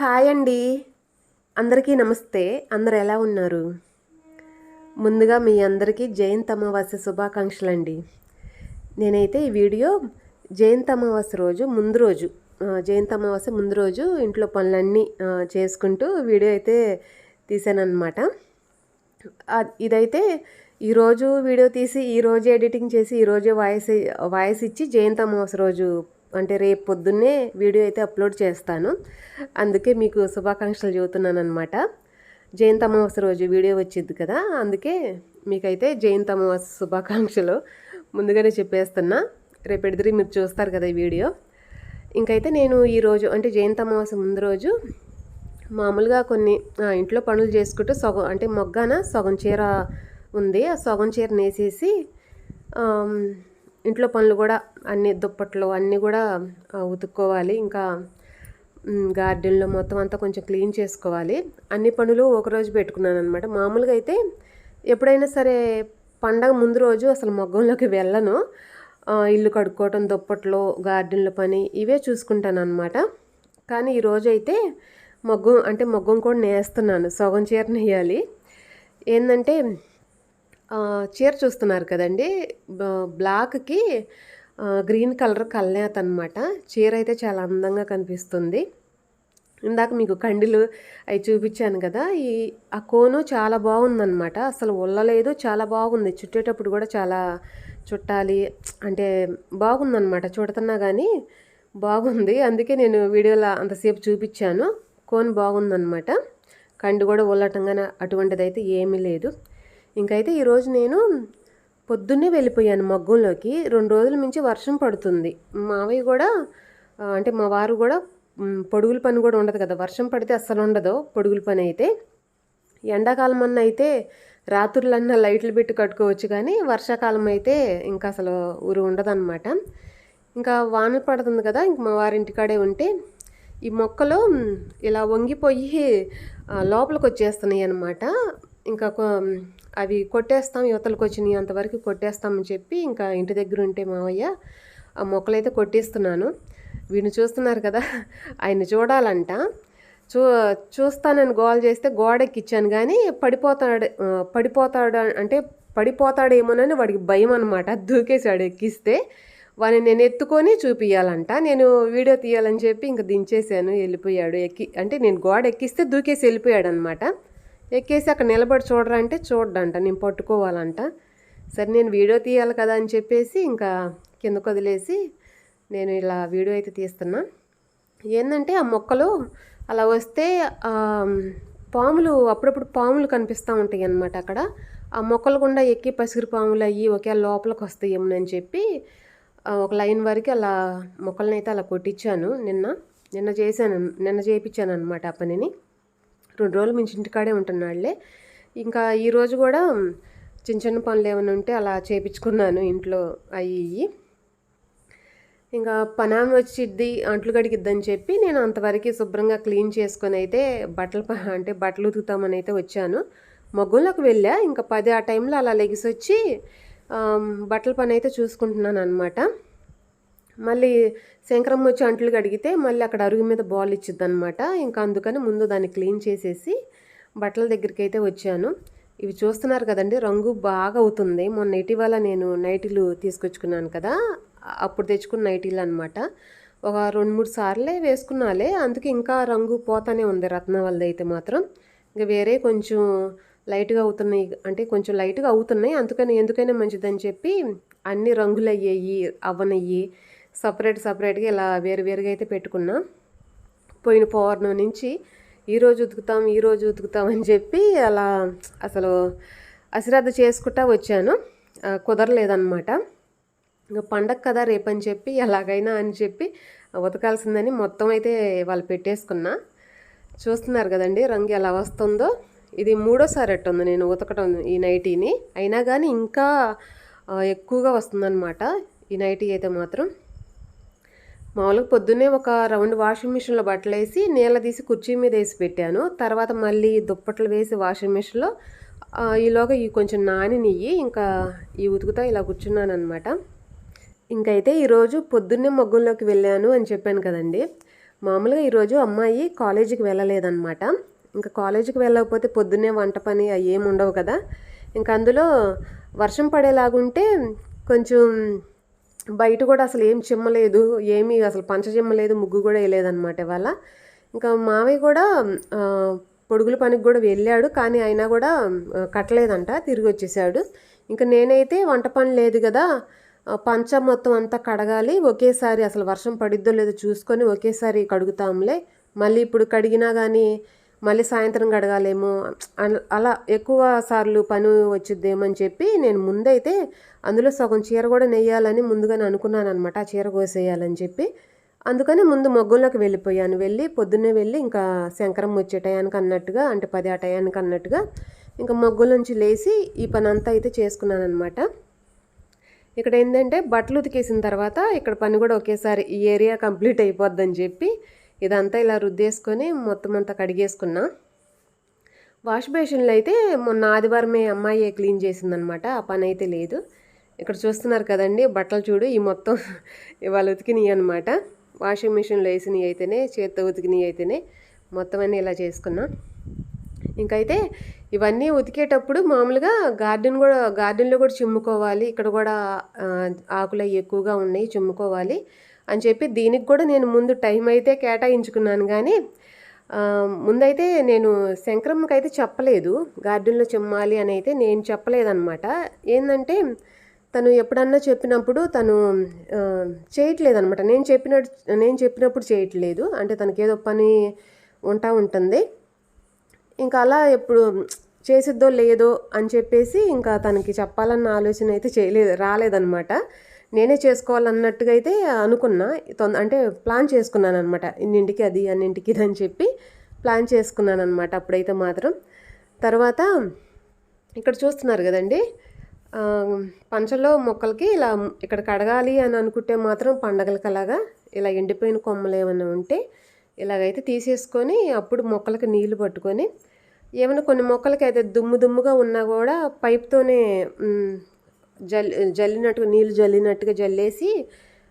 Hi అండి. అందరికీ నమస్తే. అందరు ఎలా ఉన్నారు? ముందుగా మీ అందరికీ జయంత్ అమావాస్య శుభాకాంక్షలు అండి నేనైతే ఈ వీడియో జయంత్ అమావాస్య రోజు ముందు రోజు ఆ, జయంత్ అమావాస్య ముందు రోజు ఇంట్లో పనులన్నీ చేసుకుంటూ వీడియో అయితే తీసానమాట ఇదైతే ఈరోజు వీడియో తీసి ఈరోజే ఎడిటింగ్ చేసి ఈరోజే వాయిస్ వాయిస్ ఇచ్చి జయంత్ అమావాస్య రోజు అంటే రేపు పొద్దున్నే వీడియో అయితే అప్లోడ్ చేస్తాను. అందుకే మీకు శుభాకాంక్షలు చెబుతున్నాను అనమాట జయంత్ అమావాస్య రోజు వీడియో వచ్చింది కదా అందుకే మీకైతే జయంత్ అమావాస్య శుభాకాంక్షలు ముందుగానే చెప్పేస్తున్నా. రేపు ఎడిదిరి మీరు చూస్తారు కదా ఈ వీడియో. ఇంకైతే నేను ఈరోజు అంటే జయంత్ అమావాస్య ముందు రోజు మామూలుగా కొన్ని ఇంట్లో పనులు చేసుకుంటూ సగం అంటే మొగ్గాన సగం చీర ఉంది. ఆ సగం చీర నేసేసి ఇంట్లో పనులు కూడా అన్ని దుప్పట్లు అన్నీ కూడా ఉతుక్కోవాలి. ఇంకా గార్డెన్లో మొత్తం అంతా కొంచెం క్లీన్ చేసుకోవాలి. అన్ని పనులు ఒకరోజు పెట్టుకున్నాను అనమాట మామూలుగా అయితే ఎప్పుడైనా సరే పండగ ముందు రోజు అసలు మొగ్గంలోకి వెళ్ళను. ఇల్లు కడుక్కోవటం దుప్పట్లో గార్డెన్లో పని ఇవే చూసుకుంటాను అనమాట కానీ ఈరోజు అయితే మగ్గం అంటే మొగ్గం కూడా నేస్తున్నాను. సగం చీర నేయాలి. ఏంటంటే చీర చూస్తున్నారు కదండి. బ్లాక్కి గ్రీన్ కలర్ కల్నేత అనమాట చీర అయితే చాలా అందంగా కనిపిస్తుంది. ఇందాక మీకు కండిలు అవి చూపించాను కదా ఈ ఆ కోను చాలా బాగుందన్నమాట. అసలు ఉల్లలేదు చాలా బాగుంది. చుట్టేటప్పుడు కూడా చాలా చుట్టాలి అంటే బాగుందన్నమాట. చూడుతున్నా కానీ బాగుంది. అందుకే నేను వీడియోలో అంతసేపు చూపించాను. కోన్ బాగుందన్నమాట. కండి కూడా ఉల్లటంగా అటువంటిది అయితే ఏమీ లేదు. ఇంకైతే ఈరోజు నేను పొద్దున్నే వెళ్ళిపోయాను మగ్గంలోకి. రెండు రోజుల మించి వర్షం పడుతుంది. మావయ్య కూడా అంటే మా వారు కూడా పొడుగుల పని కూడా ఉండదు కదా. వర్షం పడితే అస్సలు ఉండదు పొడుగుల పని అయితే. ఎండాకాలం అన్న అయితే రాత్రులన్నా లైట్లు పెట్టి కట్టుకోవచ్చు కానీ వర్షాకాలం అయితే ఇంకా అసలు ఊరు ఉండదన్నమాట. ఇంకా వాన పడుతుంది కదా ఇంక మా వారింటికాడే ఉంటే ఈ మొక్కలు ఇలా వంగిపోయి లోపలికి వచ్చేస్తున్నాయి అన్నమాట ఇంకా అవి కొట్టేస్తాం యువతలకు వచ్చినాయి అంతవరకు కొట్టేస్తామని చెప్పి ఇంకా ఇంటి దగ్గర ఉంటే మావయ్య ఆ మొక్కలైతే కొట్టేస్తున్నాను. వీడిని చూస్తున్నారు కదా ఆయన చూడాలంట. చూ చూస్తానని గోల్ చేస్తే గోడెక్కిచ్చాను కానీ పడిపోతాడు పడిపోతాడు అంటే పడిపోతాడేమోనని వాడికి భయం అనమాట దూకేశాడు ఎక్కిస్తే. వాడిని నేను ఎత్తుకొని చూపించాలంట నేను వీడియో తీయాలని చెప్పి ఇంకా దించేశాను వెళ్ళిపోయాడు. ఎక్కి అంటే నేను గోడ ఎక్కిస్తే దూకేసి వెళ్ళిపోయాడు అనమాట ఎక్కేసి అక్కడ నిలబడి చూడరా అంటే చూడ్డంట నేను పట్టుకోవాలంట. సరే నేను వీడియో తీయాలి కదా అని చెప్పేసి ఇంకా కిందకు వదిలేసి నేను ఇలా వీడియో అయితే తీస్తున్నా. ఏంటంటే ఆ మొక్కలు అలా వస్తే పాములు అప్పుడప్పుడు పాములు కనిపిస్తూ ఉంటాయి అన్నమాట అక్కడ. ఆ మొక్కలు గుండా ఎక్కి పసిరి పాములు అయ్యి ఒకే లోపలికి వస్తాయేమోనని చెప్పి ఒక లైన్ వరకు అలా మొక్కలనైతే అయితే అలా కొట్టించాను నిన్న. నిన్న చేశాను నిన్న చేయించాను అనమాట ఆ పనిని. రెండు రోజులు మించి ఇంటికాడే ఉంటున్నాళ్ళే ఇంకా ఈరోజు కూడా చిన్న చిన్న పనులు ఏమైనా ఉంటే అలా చేయించుకున్నాను ఇంట్లో అయ్యి ఇంకా పనామి వచ్చిద్ది అంట్లు కడిగిద్దని చెప్పి నేను అంతవరకు శుభ్రంగా క్లీన్ చేసుకొని అయితే బట్టలు ప- అంటే బట్టలు ఉతుకుతామని అయితే వచ్చాను. మగ్గుల్లోకి వెళ్ళా. ఇంకా పది ఆ టైంలో అలా లెగిసి వచ్చి బట్టల పని అయితే చూసుకుంటున్నాను అనమాట మళ్ళీ శంకరమ్మ వచ్చి అంట్లు కడిగితే మళ్ళీ అక్కడ అరుగు మీద బాల్ ఇచ్చిద్ది అనమాట ఇంకా అందుకని ముందు దాన్ని క్లీన్ చేసేసి బట్టల దగ్గరికి అయితే వచ్చాను. ఇవి చూస్తున్నారు కదండి రంగు బాగా అవుతుంది. మొన్న ఇటీవల నేను నైటీలు తీసుకొచ్చుకున్నాను కదా అప్పుడు తెచ్చుకున్న నైటీలు అనమాట ఒక రెండు మూడు సార్లే వేసుకున్నాలే అందుకే ఇంకా రంగు పోతానే ఉంది రత్నవల్ది అయితే మాత్రం. ఇంకా వేరే కొంచెం లైట్గా అవుతున్నాయి అంటే కొంచెం లైట్గా అవుతున్నాయి. అందుకని ఎందుకైనా మంచిదని చెప్పి అన్ని రంగులు అయ్యాయి అవనయ్యి సపరేట్ సపరేట్గా ఇలా వేరు వేరుగా అయితే పెట్టుకున్నా. పోయిన పౌర్ణమి నుంచి ఈరోజు ఉతుకుతాం ఈరోజు ఉతుకుతాం అని చెప్పి అలా అసలు అశ్రద్ధ చేసుకుంటా వచ్చాను. కుదరలేదన్నమాట. ఇంకా పండగ కదా రేపని చెప్పి ఎలాగైనా అని చెప్పి ఉతకాల్సిందని మొత్తం అయితే వాళ్ళు పెట్టేసుకున్నా. చూస్తున్నారు కదండి రంగు ఎలా వస్తుందో. ఇది మూడోసారి ఉంది నేను ఉతకటం ఈ నైటీని. అయినా కానీ ఇంకా ఎక్కువగా వస్తుందన్నమాట ఈ నైటీ అయితే మాత్రం. మామూలుగా పొద్దున్నే ఒక రౌండ్ వాషింగ్ మిషన్లో బట్టలు వేసి నీళ్ళ తీసి కుర్చీ మీద వేసి పెట్టాను. తర్వాత మళ్ళీ దుప్పట్లు వేసి వాషింగ్ మిషన్లో ఈలోగా ఈ కొంచెం నాని నెయ్యి ఇంకా ఈ ఉతుకుతా ఇలా కూర్చున్నాను అనమాట ఇంకైతే ఈరోజు పొద్దున్నే మొగ్గుల్లోకి వెళ్ళాను అని చెప్పాను కదండి. మామూలుగా ఈరోజు అమ్మాయి కాలేజీకి వెళ్ళలేదన్నమాట. ఇంకా కాలేజీకి వెళ్ళకపోతే పొద్దున్నే వంట పని అవి ఏమి ఉండవు కదా. ఇంకా అందులో వర్షం పడేలాగుంటే కొంచెం బయట కూడా అసలు ఏం చిమ్మలేదు ఏమీ అసలు పంచ చిమ్మలేదు ముగ్గు కూడా వేయలేదన్నమాట ఇవాళ. ఇంకా మావయ్య కూడా పొడుగుల పనికి కూడా వెళ్ళాడు కానీ అయినా కూడా కట్టలేదంట తిరిగి వచ్చేసాడు. ఇంకా నేనైతే వంట పని లేదు కదా పంచ మొత్తం అంతా కడగాలి ఒకేసారి అసలు వర్షం పడిద్దో లేదో చూసుకొని ఒకేసారి కడుగుతాంలే. మళ్ళీ ఇప్పుడు కడిగినా కానీ మళ్ళీ సాయంత్రం గడగాలేమో అలా ఎక్కువ సార్లు పని వచ్చిద్దేమో అని చెప్పి నేను ముందైతే అందులో సగం చీర కూడా నెయ్యాలని ముందుగానే అనుకున్నాను అనమాట ఆ చీర కోసేయాలని చెప్పి. అందుకని ముందు మొగ్గుల్లోకి వెళ్ళిపోయాను. వెళ్ళి పొద్దున్నే వెళ్ళి ఇంకా శంకరం వచ్చే టయానికి అన్నట్టుగా అంటే పది ఆ టయానికి అన్నట్టుగా ఇంకా మొగ్గుల నుంచి లేచి ఈ పని అంతా అయితే చేసుకున్నాను అనమాట ఇక్కడ ఏంటంటే బట్టలు ఉతికేసిన తర్వాత ఇక్కడ పని కూడా ఒకేసారి ఈ ఏరియా కంప్లీట్ అయిపోద్దని చెప్పి ఇదంతా ఇలా రుద్దేసుకొని మొత్తం అంతా కడిగేసుకున్నా. వాష్ బేషన్లు అయితే మొన్న ఆదివారమే అమ్మాయి క్లీన్ చేసిందనమాట. ఆ పని అయితే లేదు. ఇక్కడ చూస్తున్నారు కదండి బట్టలు చూడు ఈ మొత్తం ఇవాళ ఉతికినాయి అనమాట వాషింగ్ మిషన్లో వేసినవి అయితేనే చేత్తో ఉతికినవి అయితేనే మొత్తం అన్నీ ఇలా చేసుకున్నాం. ఇంకైతే ఇవన్నీ ఉతికేటప్పుడు మామూలుగా గార్డెన్ కూడా గార్డెన్లో కూడా చిమ్ముకోవాలి. ఇక్కడ కూడా ఆకులు అవి ఎక్కువగా ఉన్నాయి చిమ్ముకోవాలి అని చెప్పి దీనికి కూడా నేను ముందు టైం అయితే కేటాయించుకున్నాను. కానీ ముందైతే నేను శంకరమ్మకి అయితే చెప్పలేదు. గార్డెన్లో చిమ్మాలి అని అయితే నేను చెప్పలేదన్నమాట. ఏంటంటే తను ఎప్పుడన్నా చెప్పినప్పుడు తను చేయట్లేదనమాట నేను చెప్పినట్టు నేను చెప్పినప్పుడు చేయట్లేదు. అంటే తనకి ఏదో పని ఉంటా ఉంటుంది. ఇంకా అలా ఎప్పుడు చేసిద్దో లేదో అని చెప్పేసి ఇంకా తనకి చెప్పాలన్న ఆలోచన అయితే చేయలేదు రాలేదన్నమాట. నేనే చేసుకోవాలన్నట్టుగా అయితే అనుకున్నా. తొంద అంటే ప్లాన్ చేసుకున్నాను అనమాట ఇన్నింటికి అది అన్నింటికి ఇది అని చెప్పి ప్లాన్ చేసుకున్నాను అనమాట అప్పుడైతే మాత్రం. తర్వాత ఇక్కడ చూస్తున్నారు కదండి పంచలో మొక్కలకి ఇలా ఇక్కడ కడగాలి అని అనుకుంటే మాత్రం పండగలకి అలాగా ఇలా ఎండిపోయిన కొమ్మలు ఏమైనా ఉంటే ఇలాగైతే తీసేసుకొని అప్పుడు మొక్కలకి నీళ్ళు పట్టుకొని ఏమైనా కొన్ని మొక్కలకి అయితే దుమ్ము దుమ్ముగా ఉన్నా కూడా పైప్తోనే జల్ జల్లినట్టుగా నీళ్ళు జల్లినట్టుగా జల్లేసి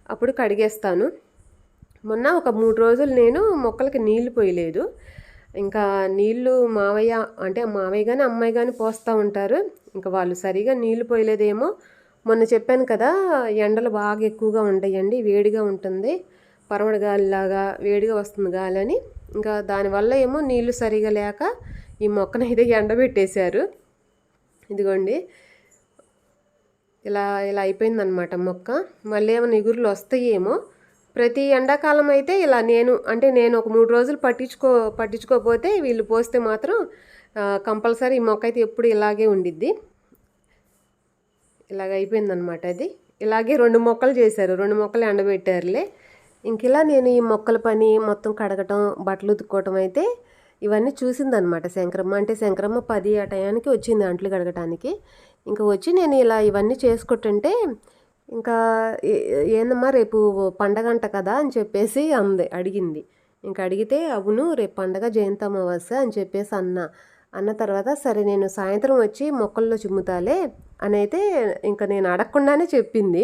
అప్పుడు కడిగేస్తాను. మొన్న ఒక మూడు రోజులు నేను మొక్కలకి నీళ్ళు పోయలేదు. ఇంకా నీళ్ళు మావయ్య అంటే మావయ్య కానీ అమ్మాయి కానీ పోస్తూ ఉంటారు. ఇంకా వాళ్ళు సరిగా నీళ్ళు పోయలేదేమో. మొన్న చెప్పాను కదా ఎండలు బాగా ఎక్కువగా ఉంటాయండి వేడిగా ఉంటుంది. పరమడ గాలిలాగా వేడిగా వస్తుంది గాలి అని. ఇంకా దానివల్ల ఏమో నీళ్ళు సరిగా లేక ఈ మొక్కను అయితే ఎండబెట్టేశారు. ఇదిగోండి. ఇలా ఇలా అయిపోయిందనమాట మొక్క. మళ్ళీ ఏమైనా ఇగురులు వస్తాయేమో. ప్రతి ఎండాకాలం అయితే ఇలా నేను అంటే నేను ఒక మూడు రోజులు పట్టించుకో పట్టించుకోకపోతే వీళ్ళు పోస్తే మాత్రం కంపల్సరీ ఈ మొక్క అయితే ఎప్పుడు ఇలాగే ఉండిద్ది. ఇలాగ అయిపోయిందనమాట అది. ఇలాగే రెండు మొక్కలు చేశారు. రెండు మొక్కలు ఎండబెట్టారులే. ఇంక ఇలా నేను ఈ మొక్కల పని మొత్తం కడగటం బట్టలు ఉతుక్కోవటం అయితే ఇవన్నీ చూసిందనమాట శంకరమ్మ. అంటే శంకరమ్మ పది ఆ టయానికి వచ్చింది అంట్లు కడగటానికి. ఇంకా వచ్చి నేను ఇలా ఇవన్నీ చేసుకుంటుంటే ఇంకా ఏందమ్మా రేపు పండగ అంట కదా అని చెప్పేసి అంది అడిగింది. ఇంకా అడిగితే అవును రేపు పండగ జయంతి అమావాస్య అని చెప్పేసి అన్న. అన్న తర్వాత సరే నేను సాయంత్రం వచ్చి మొక్కల్లో చిమ్ముతాలే అని అయితే ఇంకా నేను అడగకుండానే చెప్పింది.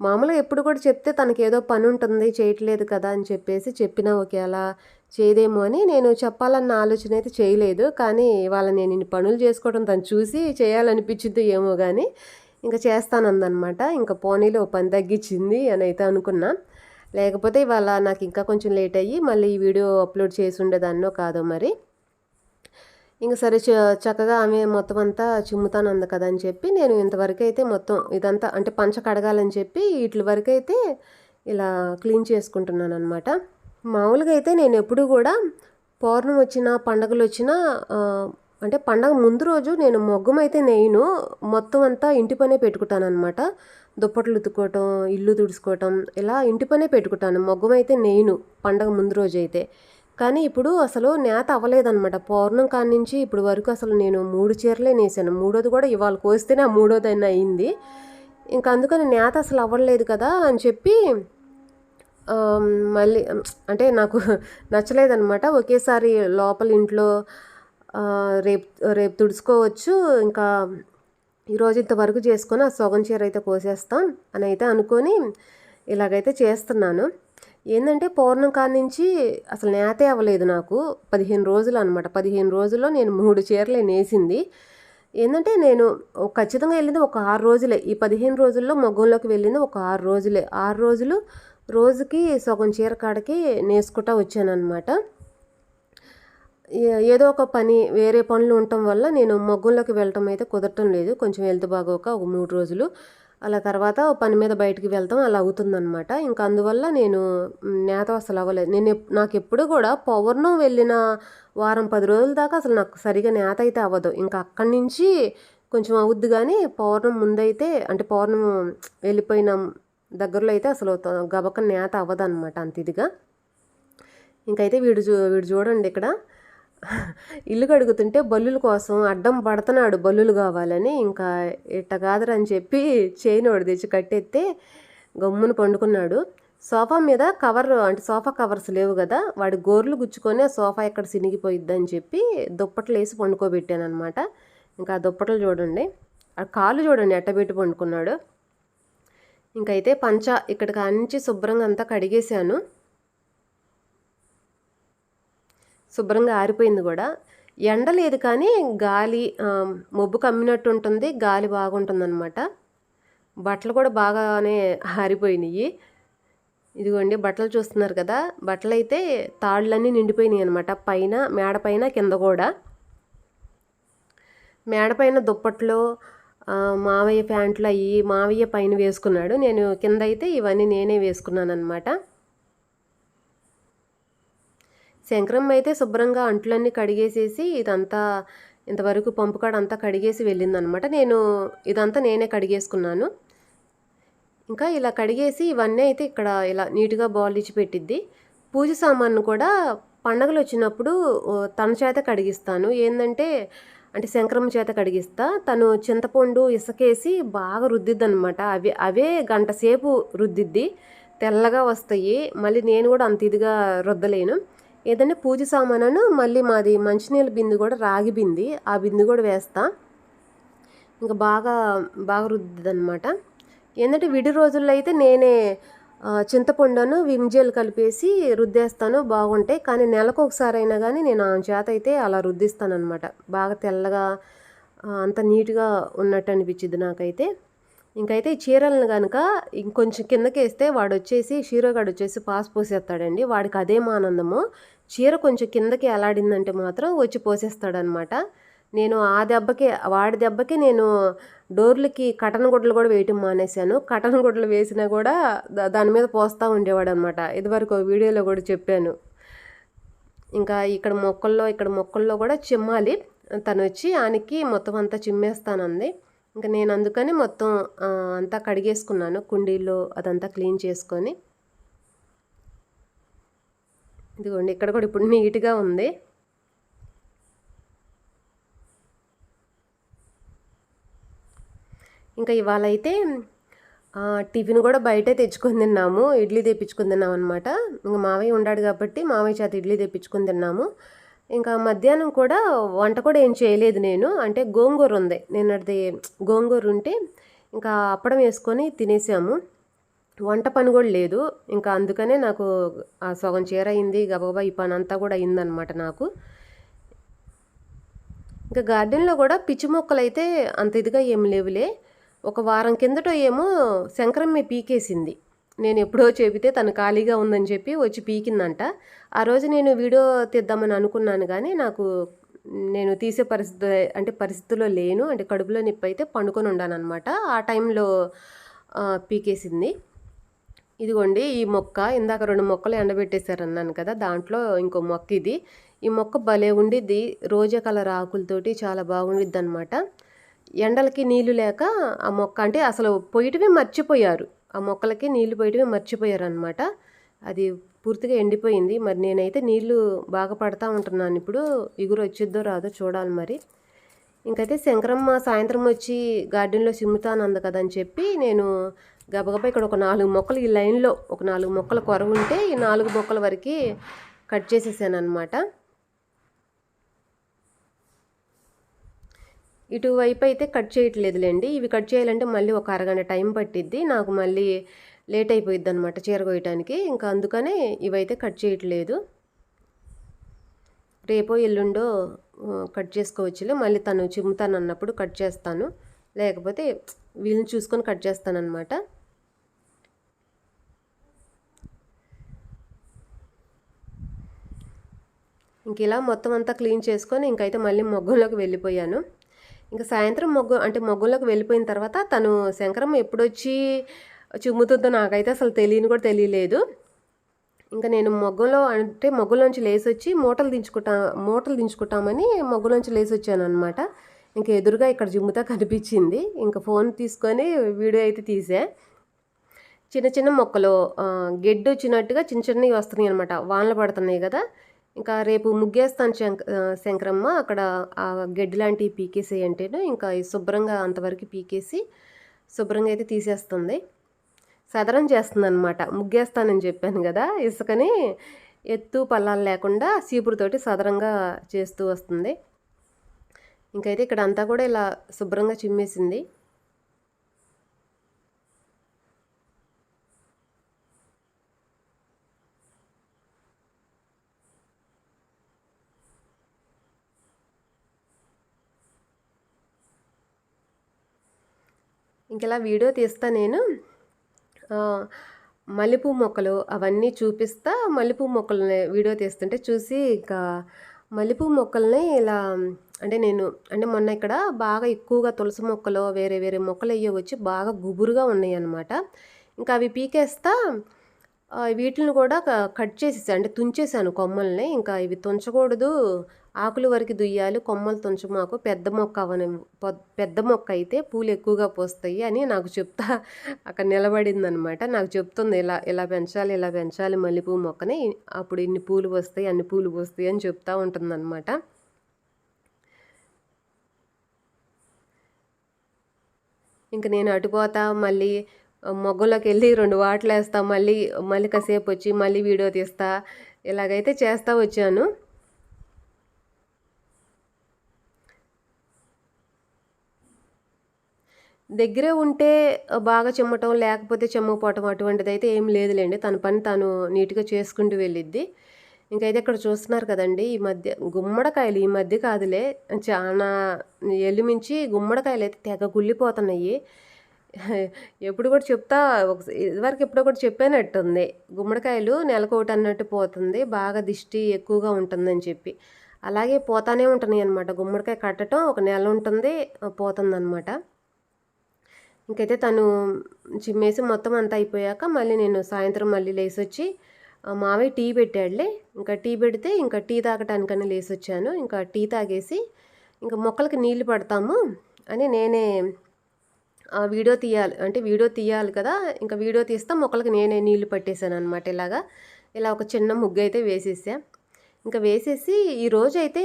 మామూలుగా ఎప్పుడు కూడా చెప్తే తనకి ఏదో పని ఉంటుంది చేయట్లేదు కదా అని చెప్పేసి చెప్పినా ఒకేలా చేయదేమో అని నేను చెప్పాలన్న ఆలోచన అయితే చేయలేదు. కానీ ఇవాళ నేను ఇన్ని పనులు చేసుకోవడం తను చూసి చేయాలనిపించింది ఏమో కానీ ఇంకా చేస్తానందనమాట. ఇంకా పోనీలో పని తగ్గించింది అని అయితే అనుకున్నా. లేకపోతే ఇవాళ నాకు ఇంకా కొంచెం లేట్ అయ్యి మళ్ళీ ఈ వీడియో అప్లోడ్ చేసి ఉండేదాన్నో కాదో మరి. ఇంకా సరే చ- చక్కగా ఆమె మొత్తం అంతా చిమ్ముతాను అంది కదా అని చెప్పి నేను ఇంతవరకు అయితే మొత్తం ఇదంతా అంటే పంచ కడగాలని చెప్పి వీటి వరకు అయితే ఇలా క్లీన్ చేసుకుంటున్నాను అనమాట మామూలుగా అయితే నేను ఎప్పుడు కూడా పౌర్ణమి వచ్చినా పండగలు వచ్చినా అంటే పండగ ముందు రోజు నేను మొగ్గం అయితే మొత్తం అంతా ఇంటి పనే పెట్టుకుంటాను అనమాట దుప్పట్లు ఉతుక్కోవటం ఇల్లు తుడుచుకోవటం ఇలా ఇంటి పనే పెట్టుకుంటాను. మొగ్గం అయితే పండగ ముందు రోజు అయితే. కానీ ఇప్పుడు అసలు నేత అవ్వలేదన్నమాట. పౌర్ణం కాడి నుంచి ఇప్పుడు వరకు అసలు నేను మూడు చీరలే నేసాను. మూడోది కూడా ఇవాళ కోస్తేనే ఆ మూడోది అయినా అయింది. ఇంకా అందుకని నేత అసలు అవ్వలేదు కదా అని చెప్పి మళ్ళీ అంటే నాకు నచ్చలేదనమాట ఒకేసారి లోపల ఇంట్లో రేపు రేపు తుడుచుకోవచ్చు. ఇంకా ఈరోజు ఇంతవరకు చేసుకొని ఆ సొగం చీర అయితే కోసేస్తాం అని అయితే అనుకొని ఇలాగైతే చేస్తున్నాను. ఏంటంటే పౌర్ణం కాడ నుంచి అసలు నేతే అవ్వలేదు నాకు. పదిహేను రోజులు అనమాట పదిహేను రోజుల్లో నేను మూడు చీరలు నేసింది. ఏంటంటే నేను ఖచ్చితంగా వెళ్ళింది ఒక ఆరు రోజులే. ఈ పదిహేను రోజుల్లో మగ్గంలోకి వెళ్ళింది ఒక ఆరు రోజులే. ఆరు రోజులు రోజుకి సగం చీర కాడకి నేసుకుంటా వచ్చానమాట ఏదో ఒక పని వేరే పనులు ఉండటం వల్ల నేను మగ్గుల్లోకి వెళ్ళటం అయితే కుదరటం లేదు. కొంచెం హెల్త్ బాగోక ఒక మూడు రోజులు. అలా తర్వాత పని మీద బయటికి వెళ్తాం అలా అవుతుందనమాట ఇంకా అందువల్ల నేను నేత అసలు అవ్వలేదు. నేను నాకు ఎప్పుడు కూడా పౌర్ణం వెళ్ళిన వారం పది రోజుల దాకా అసలు నాకు సరిగా నేత అయితే అవ్వదు. ఇంకా అక్కడి నుంచి కొంచెం అవుద్ది కానీ పౌర్ణం ముందైతే అంటే పౌర్ణం వెళ్ళిపోయిన దగ్గరలో అయితే అసలు గబక నేత అవ్వదు అనమాట అంత ఇదిగా. ఇంకైతే వీడు చూ వీడు చూడండి ఇక్కడ. ఇల్లు కడుగుతుంటే బల్లుల కోసం అడ్డం పడుతున్నాడు బల్లులు కావాలని. ఇంకా ఇట్ట కాదరని చెప్పి చేయినోడు తెచ్చి కట్టెత్తే గమ్మున పండుకున్నాడు. సోఫా మీద కవర్ అంటే సోఫా కవర్స్ లేవు కదా. వాడి గోర్లు గుచ్చుకొని ఆ సోఫా ఎక్కడ సినిగిపోయిద్దని చెప్పి దుప్పట్లు వేసి పండుకోబెట్టాను అనమాట ఇంకా ఆ దుప్పట్లు చూడండి. ఆ కాలు చూడండి ఎట్టబెట్టి పండుకున్నాడు. ఇంకైతే పంచ ఇక్కడ కానించి శుభ్రంగా అంతా కడిగేశాను. శుభ్రంగా ఆరిపోయింది కూడా. ఎండ లేదు కానీ గాలి మొబ్బు కమ్మినట్టు ఉంటుంది గాలి బాగుంటుంది అనమాట బట్టలు కూడా బాగానే ఆరిపోయినాయి. ఇదిగోండి బట్టలు చూస్తున్నారు కదా బట్టలు అయితే తాళ్ళన్నీ నిండిపోయినాయి అనమాట పైన మేడ పైన కింద కూడా. మేడ పైన దుప్పట్లో మావయ్య ప్యాంట్లు అవి మావయ్య పైన వేసుకున్నాడు. నేను కింద అయితే ఇవన్నీ నేనే వేసుకున్నాను అనమాట శంకరమ్మ అయితే శుభ్రంగా అంట్లన్నీ కడిగేసేసి ఇదంతా ఇంతవరకు పంపుకాడ అంతా కడిగేసి వెళ్ళిందనమాట నేను ఇదంతా నేనే కడిగేసుకున్నాను. ఇంకా ఇలా కడిగేసి ఇవన్నీ అయితే ఇక్కడ ఇలా నీట్గా బాల్ ఇచ్చి పెట్టిద్ది. పూజ సామాన్ను కూడా పండగలు వచ్చినప్పుడు తన చేత కడిగిస్తాను. ఏంటంటే అంటే శంకరమ్మ చేత కడిగిస్తా. తను చింతపండు ఇసుకేసి బాగా రుద్దిద్ది అనమాట అవి అవే గంట సేపు రుద్దిద్ది. తెల్లగా వస్తాయి. మళ్ళీ నేను కూడా అంత ఇదిగా రుద్దలేను. ఏదైనా పూజ సామాను మళ్ళీ మాది మంచినీళ్ళ బిందు కూడా రాగి బింది. ఆ బిందు కూడా వేస్తా. ఇంకా బాగా బాగా రుద్ది అనమాట ఏంటంటే విడి రోజుల్లో అయితే నేనే చింతపండును విమ్జేలు కలిపేసి రుద్దేస్తాను బాగుంటాయి కానీ నెలకు ఒకసారి అయినా కానీ నేను ఆ చేత అయితే అలా రుద్దిస్తానమాట బాగా తెల్లగా అంత నీట్గా ఉన్నట్టు అనిపించింది నాకైతే. ఇంకైతే ఈ చీరలను కనుక ఇంకొంచెం కిందకి వేస్తే వాడు వచ్చేసి షీరోగాడు వచ్చేసి పాస్ పోసేస్తాడండి. వాడికి అదేం ఆనందము చీర కొంచెం కిందకి ఎలాడిందంటే మాత్రం వచ్చి పోసేస్తాడనమాట నేను ఆ దెబ్బకి వాడి దెబ్బకి నేను డోర్లకి కటన్ గుడ్డలు కూడా వేయటం మానేశాను. కటన్ గుడ్డలు వేసినా కూడా దాని మీద పోస్తూ ఉండేవాడు అనమాట ఇదివరకు వీడియోలో కూడా చెప్పాను. ఇంకా ఇక్కడ మొక్కల్లో ఇక్కడ మొక్కల్లో కూడా చిమ్మాలి. తను వచ్చి ఆయనకి మొత్తం అంతా చిమ్మేస్తానంది. ఇంకా నేను అందుకని మొత్తం అంతా కడిగేసుకున్నాను. కుండీల్లో అదంతా క్లీన్ చేసుకొని. ఇదిగోండి ఇక్కడ కూడా ఇప్పుడు నీట్గా ఉంది. ఇంకా ఇవాళ అయితే టిఫిన్ కూడా బయటే తెచ్చుకొని తిన్నాము. ఇడ్లీ తెప్పించుకొని తిన్నాం అనమాట ఇంకా మావయ్య ఉండాడు కాబట్టి మావయ్య చేత ఇడ్లీ తెప్పించుకొని తిన్నాము. ఇంకా మధ్యాహ్నం కూడా వంట కూడా ఏం చేయలేదు నేను. అంటే గోంగూర ఉంది. నేను అది గోంగూర ఉంటే ఇంకా అప్పడం వేసుకొని తినేసాము. వంట పని కూడా లేదు. ఇంకా అందుకనే నాకు ఆ సగం చీర అయింది. గబగబా ఈ పని అంతా కూడా అయిందనమాట నాకు. ఇంకా గార్డెన్లో కూడా పిచ్చి మొక్కలు అయితే అంత ఇదిగా ఏం లేవులే. ఒక వారం కిందట ఏమో శంకరమ్మ పీకేసింది. నేను ఎప్పుడో చెబితే తను ఖాళీగా ఉందని చెప్పి వచ్చి పీకిందంట. ఆ రోజు నేను వీడియో తీద్దామని అనుకున్నాను కానీ నాకు నేను తీసే పరిస్థితి అంటే పరిస్థితిలో లేను అంటే కడుపులో నొప్పి అయితే పండుకొని ఉన్నాను అనమాట ఆ టైంలో పీకేసింది. ఇదిగోండి ఈ మొక్క ఇందాక రెండు మొక్కలు ఎండబెట్టేశారు అన్నాను కదా దాంట్లో ఇంకో మొక్క ఇది. ఈ మొక్క భలే ఉండిద్ది రోజా కలర్ ఆకులతోటి చాలా బాగుండిద్ది అనమాట ఎండలకి నీళ్ళు లేక ఆ మొక్క అంటే అసలు పోయటమే మర్చిపోయారు. ఆ మొక్కలకి నీళ్ళు పోయటమే మర్చిపోయారు అనమాట అది పూర్తిగా ఎండిపోయింది. మరి నేనైతే నీళ్ళు బాగా పడతా ఉంటున్నాను. ఇప్పుడు ఇగురు వచ్చిద్దో రాదో చూడాలి మరి. ఇంకైతే శంకరమ్మ సాయంత్రం వచ్చి గార్డెన్లో సిమ్ముతానంది కదా అని చెప్పి నేను గబగబా ఇక్కడ ఒక నాలుగు మొక్కలు ఈ లైన్లో ఒక నాలుగు మొక్కల కొరవు ఉంటే ఈ నాలుగు మొక్కల వరకు కట్ చేసేసాను అనమాట ఇటువైపు అయితే కట్ చేయట్లేదులేండి. ఇవి కట్ చేయాలంటే మళ్ళీ ఒక అరగంట టైం పట్టిద్ది. నాకు మళ్ళీ లేట్ అయిపోయిద్ది అనమాట చీర కోయటానికి ఇంకా అందుకనే ఇవైతే కట్ చేయట్లేదు. రేపో ఎల్లుండో కట్ చేసుకోవచ్చులే. మళ్ళీ తను చిమ్ముతాను అన్నప్పుడు కట్ చేస్తాను. లేకపోతే వీళ్ళని చూసుకొని కట్ చేస్తాను అనమాట ఇంక ఇలా మొత్తం అంతా క్లీన్ చేసుకొని ఇంకైతే మళ్ళీ మొగ్గంలోకి వెళ్ళిపోయాను. ఇంకా సాయంత్రం మొగ్గు అంటే మొగ్గులోకి వెళ్ళిపోయిన తర్వాత తను శంకరం ఎప్పుడొచ్చి చిమ్ముతుందో నాకైతే అసలు తెలియని కూడా తెలియలేదు. ఇంకా నేను మొగ్గలో అంటే మొగ్గలోంచి లేసి వచ్చి మూటలు దించుకుంటా మూటలు దించుకుంటామని మొగ్గలోంచి లేసి వచ్చాను అనమాట ఇంకా ఎదురుగా ఇక్కడ జిమ్ముతా కనిపించింది. ఇంకా ఫోన్ తీసుకొని వీడియో అయితే తీసా. చిన్న చిన్న మొక్కలు గెడ్డు వచ్చినట్టుగా చిన్న చిన్నవి వస్తున్నాయి అనమాట వానలు పడుతున్నాయి కదా. ఇంకా రేపు ముగ్గేస్తాను శంక శంకరమ్మ. అక్కడ ఆ గడ్డి లాంటివి పీకేసి అంటేనే ఇంకా శుభ్రంగా అంతవరకు పీకేసి శుభ్రంగా అయితే తీసేస్తుంది. సదరం చేస్తుంది అనమాట ముగ్గేస్తానని చెప్పాను కదా ఇసుకని ఎత్తు పల్లాలు లేకుండా సీపురుతోటి సదరంగా చేస్తూ వస్తుంది. ఇంకైతే ఇక్కడ అంతా కూడా ఇలా శుభ్రంగా చిమ్మేసింది. ఇంకెలా వీడియో తీస్తా నేను. మల్లెపూ మొక్కలు అవన్నీ చూపిస్తా. మల్లెపూ మొక్కలని వీడియో తీస్తుంటే చూసి ఇంకా మల్లెపూ మొక్కల్ని ఇలా అంటే నేను అంటే మొన్న ఇక్కడ బాగా ఎక్కువగా తులసి మొక్కలు వేరే వేరే మొక్కలు అయ్యో వచ్చి బాగా గుబురుగా ఉన్నాయి అనమాట ఇంకా అవి పీకేస్తా. వీటిని కూడా కట్ చేసేసాను అంటే తుంచేసాను కొమ్మల్ని. ఇంకా ఇవి తుంచకూడదు. ఆకులు వరకు దుయ్యాలు కొమ్మలు తుంచమాకు పెద్ద మొక్క అవని పెద్ద మొక్క అయితే పూలు ఎక్కువగా పోస్తాయి అని నాకు చెప్తా. అక్కడ నిలబడిందనమాట. నాకు చెప్తుంది ఇలా ఇలా పెంచాలి ఇలా పెంచాలి మల్లెపూ మొక్కని. అప్పుడు ఇన్ని పూలు వస్తాయి అన్ని పూలు పోస్తాయి అని చెప్తా ఉంటుందన్నమాట ఇంక నేను అటుపోతా మళ్ళీ మొగ్గలోకి వెళ్ళి రెండు వాటలు వేస్తా మళ్ళీ మళ్ళీ కాసేపు వచ్చి మళ్ళీ వీడియో తీస్తా. ఇలాగైతే చేస్తూ వచ్చాను. దగ్గరే ఉంటే బాగా చెమ్మటం లేకపోతే చెమ్మపోవటం అటువంటిది అయితే ఏం లేదులేండి. తన పని తను నీట్గా చేసుకుంటూ వెళ్ళిద్ది. ఇంకైతే ఇక్కడ చూస్తున్నారు కదండి ఈ మధ్య గుమ్మడికాయలు ఈ మధ్య కాదులే చాలా ఎల్లుమించి గుమ్మడికాయలు అయితే తెగ గుల్లిపోతున్నాయి ఎప్పుడు కూడా చెప్తా ఒక ఇదివరకు ఎప్పుడో కూడా చెప్పానట్టుంది. గుమ్మడికాయలు నెలకోటి అన్నట్టు పోతుంది బాగా దిష్టి ఎక్కువగా ఉంటుందని చెప్పి. అలాగే పోతానే ఉంటున్నాయి అనమాట గుమ్మడికాయ కట్టడం ఒక నెల ఉంటుంది పోతుందన్నమాట. ఇంకైతే తను చిమ్మేసి మొత్తం అంతా అయిపోయాక మళ్ళీ నేను సాయంత్రం మళ్ళీ లేసి వచ్చి టీ పెట్టాడులే. ఇంకా టీ పెడితే ఇంకా టీ తాగటానికని లేసి వచ్చాను ఇంకా టీ తాగేసి ఇంకా మొక్కలకి నీళ్ళు పడతాము అని నేనే వీడియో తీయాలి అంటే వీడియో తీయాలి కదా ఇంకా వీడియో తీస్తా మొక్కలకి నేనే నీళ్ళు పట్టేశాను అనమాట ఇలాగా. ఇలా ఒక చిన్న ముగ్గు అయితే వేసేసా. ఇంకా వేసేసి ఈ రోజు అయితే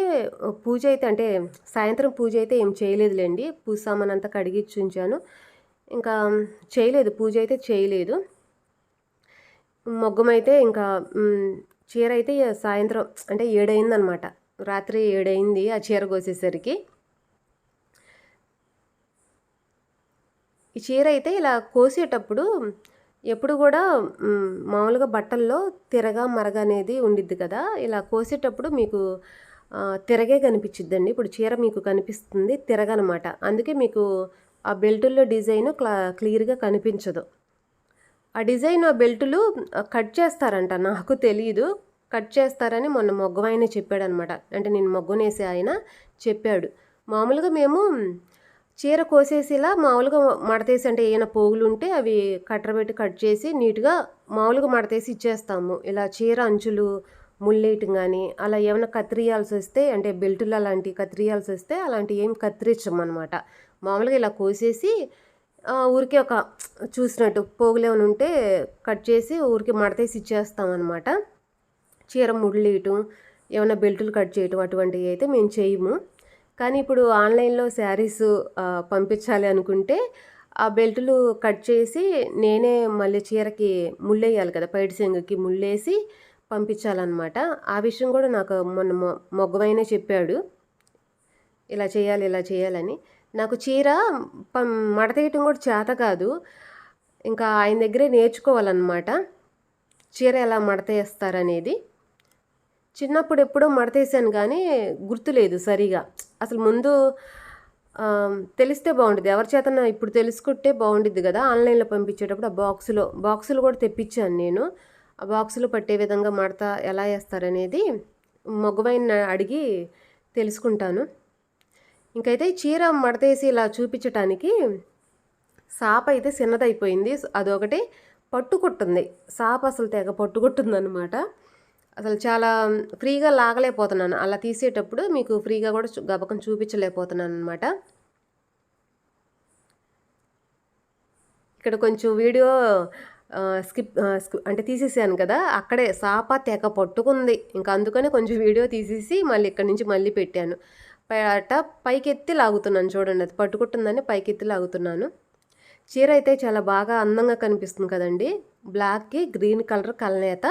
పూజ అయితే అంటే సాయంత్రం పూజ అయితే ఏం చేయలేదులేండి. పూజ సామాన్ అంతా కడిగిచ్చి ఉంచాను ఇంకా చేయలేదు పూజ అయితే చేయలేదు. మొగ్గమైతే ఇంకా చీర అయితే సాయంత్రం అంటే ఏడైందనమాట. రాత్రి ఏడైంది ఆ చీర కోసేసరికి. ఈ చీర అయితే ఇలా కోసేటప్పుడు ఎప్పుడు కూడా మామూలుగా బట్టల్లో తిరగ మరగ అనేది ఉండిద్ది కదా. ఇలా కోసేటప్పుడు మీకు తిరగే కనిపించిద్దండి. ఇప్పుడు చీర మీకు కనిపిస్తుంది తిరగనమాట. అందుకే మీకు ఆ బెల్టుల్లో డిజైన్ క్లా క్లియర్గా కనిపించదు. ఆ డిజైన్ ఆ బెల్టులు కట్ చేస్తారంట. నాకు తెలియదు కట్ చేస్తారని మొన్న మొగ్గవాయన చెప్పాడనమాట. అంటే నేను మొగ్గనేసి ఆయన చెప్పాడు. మామూలుగా మేము చీర కోసేసి ఇలా మామూలుగా మడతేసి అంటే ఏమైనా పోగులు ఉంటే అవి కట్టరబెట్టి కట్ చేసి నీట్గా మామూలుగా మడతేసి ఇచ్చేస్తాము. ఇలా చీర అంచులు ముల్లేయటం కానీ అలా ఏమైనా కత్తిరియాల్సి వస్తే అంటే బెల్టులు అలాంటివి కత్తిరియాల్సి వస్తే అలాంటివి ఏం కత్తిరించమన్నమాట మామూలుగా ఇలా కోసేసి ఊరికే ఒక చూసినట్టు పోగులేమని ఉంటే కట్ చేసి ఊరికి మడతేసి ఇచ్చేస్తాం అనమాట చీర ముళ్ళేయటం ఏమైనా బెల్టులు కట్ చేయటం అటువంటివి అయితే మేము చేయము. కానీ ఇప్పుడు ఆన్లైన్లో శారీస్ పంపించాలి అనుకుంటే ఆ బెల్టులు కట్ చేసి నేనే మళ్ళీ చీరకి ముళ్ళేయాలి కదా పైడి సెంగుకి ముళ్ళేసి పంపించాలన్నమాట. ఆ విషయం కూడా నాకు మొన్న మొగ్గవైనా చెప్పాడు. ఇలా చేయాలి ఇలా చేయాలని. నాకు చీర మడతేయటం కూడా చేత కాదు. ఇంకా ఆయన దగ్గరే నేర్చుకోవాలన్నమాట. చీర ఎలా మడతేస్తారనేది చిన్నప్పుడు ఎప్పుడో మడతేసాను కానీ గుర్తులేదు సరిగా. అసలు ముందు తెలిస్తే బాగుంటుంది ఎవరి చేతన ఇప్పుడు తెలుసుకుంటే బాగుండిద్ది కదా. ఆన్లైన్లో పంపించేటప్పుడు ఆ బాక్సులో బాక్సులు కూడా తెప్పించాను నేను. ఆ బాక్సులు పట్టే విధంగా మడత ఎలా వేస్తారనేది మగవైన అడిగి తెలుసుకుంటాను. ఇంకైతే చీర మడతేసి ఇలా చూపించటానికి సాప అయితే చిన్నదైపోయింది అదొకటి పట్టుకుంటుంది సాప అసలు తెగ పట్టుకుంటుంది అనమాట అసలు చాలా ఫ్రీగా లాగలేకపోతున్నాను. అలా తీసేటప్పుడు మీకు ఫ్రీగా కూడా గబకం చూపించలేకపోతున్నాను అనమాట ఇక్కడ కొంచెం వీడియో స్కిప్ అంటే తీసేసాను కదా అక్కడే సాప తెగ పట్టుకుంది. ఇంకా అందుకనే కొంచెం వీడియో తీసేసి మళ్ళీ ఇక్కడ నుంచి మళ్ళీ పెట్టాను. అట పైకెత్తి లాగుతున్నాను చూడండి అది పట్టుకుంటుందని పైకెత్తి లాగుతున్నాను. చీర అయితే చాలా బాగా అందంగా కనిపిస్తుంది కదండి. బ్లాక్కి గ్రీన్ కలర్ కలనేత.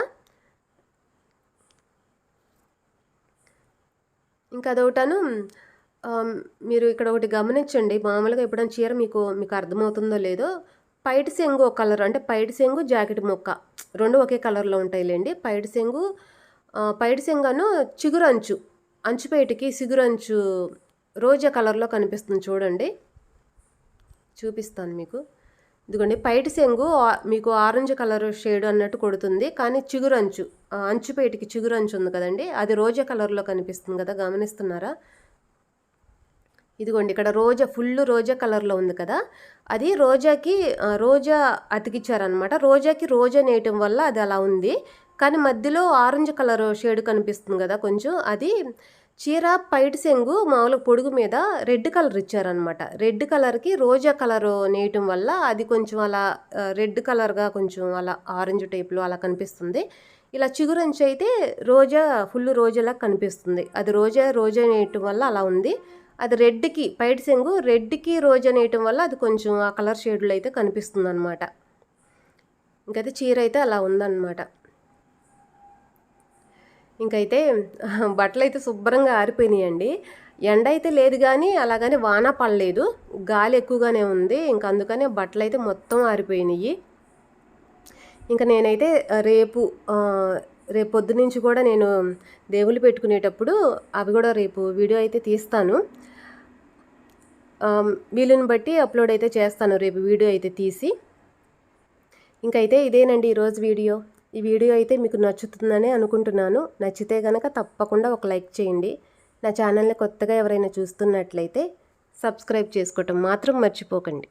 ఇంకా అదొకటను మీరు ఇక్కడ ఒకటి గమనించండి. మామూలుగా ఎప్పుడైనా చీర మీకు మీకు అర్థమవుతుందో లేదో పైటి సెంగు ఒక కలర్ అంటే పైటి సెంగు జాకెట్ ముక్క. రెండు ఒకే కలర్లో ఉంటాయిలేండి. పైటి సెంగు ఆ, పైటి చిగురు అంచు అంచుపేటికి సిగురంచు రోజా కలర్లో కనిపిస్తుంది చూడండి. చూపిస్తాను మీకు. ఇదిగోండి పైటి సెంగు మీకు ఆరెంజ్ కలర్ షేడ్ అన్నట్టు కొడుతుంది. కానీ చిగురు అంచు అంచుపేటికి చిగురు అంచు ఉంది కదండి. అది రోజా కలర్లో కనిపిస్తుంది కదా గమనిస్తున్నారా? ఇదిగోండి ఇక్కడ రోజా ఫుల్ రోజా కలర్లో ఉంది కదా. అది రోజాకి రోజా అతికిచ్చారనమాట రోజాకి రోజా నేయటం వల్ల అది అలా ఉంది. కానీ మధ్యలో ఆరెంజ్ కలర్ షేడ్ కనిపిస్తుంది కదా కొంచెం. అది చీర పైట్ సెంగు మామూలుగా పొడుగు మీద రెడ్ కలర్ ఇచ్చారనమాట రెడ్ కలర్కి రోజా కలర్ నేయటం వల్ల అది కొంచెం అలా రెడ్ కలర్గా కొంచెం అలా ఆరెంజ్ టైప్లో అలా కనిపిస్తుంది. ఇలా చిగురంచి అయితే రోజా ఫుల్ రోజాలా కనిపిస్తుంది. అది రోజా రోజా నేయటం వల్ల అలా ఉంది. అది రెడ్కి పైట్ సెంగు రెడ్కి రోజా నేయటం వల్ల అది కొంచెం ఆ కలర్ షేడ్లో అయితే కనిపిస్తుంది అనమాట ఇంకైతే చీర అయితే అలా ఉందన్నమాట. ఇంకైతే బట్టలు అయితే శుభ్రంగా ఆరిపోయినాయండి. ఎండ అయితే లేదు కానీ అలాగనే వాన పడలేదు. గాలి ఎక్కువగానే ఉంది. ఇంకా అందుకనే బట్టలు అయితే మొత్తం ఆరిపోయినాయి. ఇంకా నేనైతే రేపు రేపు పొద్దు నుంచి కూడా నేను దేవుళ్ళు పెట్టుకునేటప్పుడు అవి కూడా రేపు వీడియో అయితే తీస్తాను. వీలుని బట్టి అప్లోడ్ అయితే చేస్తాను రేపు వీడియో అయితే తీసి. ఇంకైతే ఇదేనండి ఈరోజు వీడియో. ఈ వీడియో అయితే మీకు నచ్చుతుందని అనుకుంటున్నాను. నచ్చితే కనుక తప్పకుండా ఒక లైక్ చేయండి. నా ఛానల్ని కొత్తగా ఎవరైనా చూస్తున్నట్లయితే సబ్స్క్రైబ్ చేసుకోవటం మాత్రం మర్చిపోకండి.